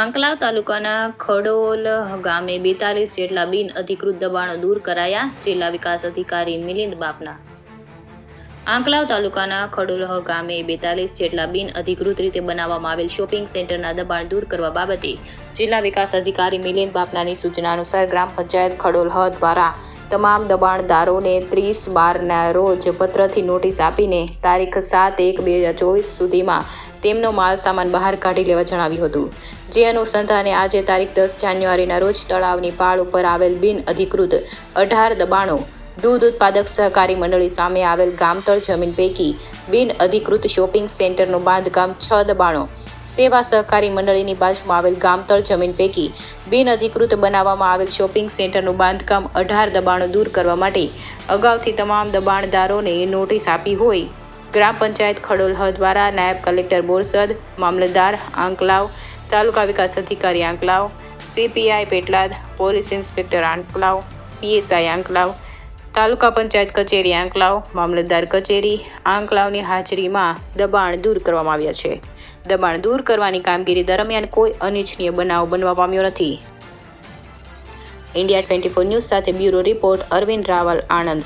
આંકલાવ તાલુકાના ખડોલ ગામે બેતાલીસ જેટલા બિન અધિકૃત દબાણો દૂર કરાયા, જિલ્લા વિકાસ અધિકારી મિલિંદ બાપના. આંકલાવ તાલુકાના ખડોલહ ગામે બેતાલીસ જેટલા બિન અધિકૃત રીતે બનાવવામાં આવેલ શોપિંગ સેન્ટરના દબાણ દૂર કરવા બાબતે જિલ્લા વિકાસ અધિકારી મિલિંદ બાપનાની સૂચના અનુસાર ગ્રામ પંચાયત ખડોલહ દ્વારા તમામ દબાણદારોને ત્રીસ બારના રોજ પત્રથી નોટિસ આપીને તારીખ સાત એક બે હજાર ચોવીસ સુધીમાં તેમનો માલ સામાન બહાર કાઢી લેવા જણાવ્યું હતું. જે અનુસંધાને આજે તારીખ દસ જાન્યુઆરીના રોજ તળાવની પાળ ઉપર આવેલ બિન અધિકૃત અઢાર દબાણો દૂધ ઉત્પાદક સહકારી મંડળી સામે આવેલ ગામતળ જમીન પૈકી બિન અધિકૃત શોપિંગ સેન્ટરનું બાંધકામ છ દબાણો સેવા સહકારી મંડળીની બાજુમાં આવેલ ગામતળ જમીન પૈકી બિન અધિકૃત બનાવવામાં આવેલ શોપિંગ સેન્ટરનું બાંધકામ અઢાર દબાણો દૂર કરવા માટે અગાઉથી તમામ દબાણદારોને નોટિસ આપી હોય. ગ્રામ પંચાયત ખડોલહ દ્વારા નાયબ કલેક્ટર બોરસદ, મામલતદાર, આંકલાવ તાલુકા વિકાસ અધિકારી Anklav CPI Petlad, police inspector Anklav PSI Anklav, તાલુકા પંચાયત કચેરી આંકલાવ, મામલતદાર કચેરી આંકલાવની હાજરીમાં દબાણ દૂર કરવામાં આવ્યા છે. દબાણ દૂર કરવાની કામગીરી દરમિયાન કોઈ અનિચ્છનીય બનાવ બનવા પામ્યો નથી. ઇન્ડિયા ટ્વેન્ટી ફોર ન્યૂઝ સાથે બ્યુરો રિપોર્ટ અરવિંદ રાવલ, આણંદ.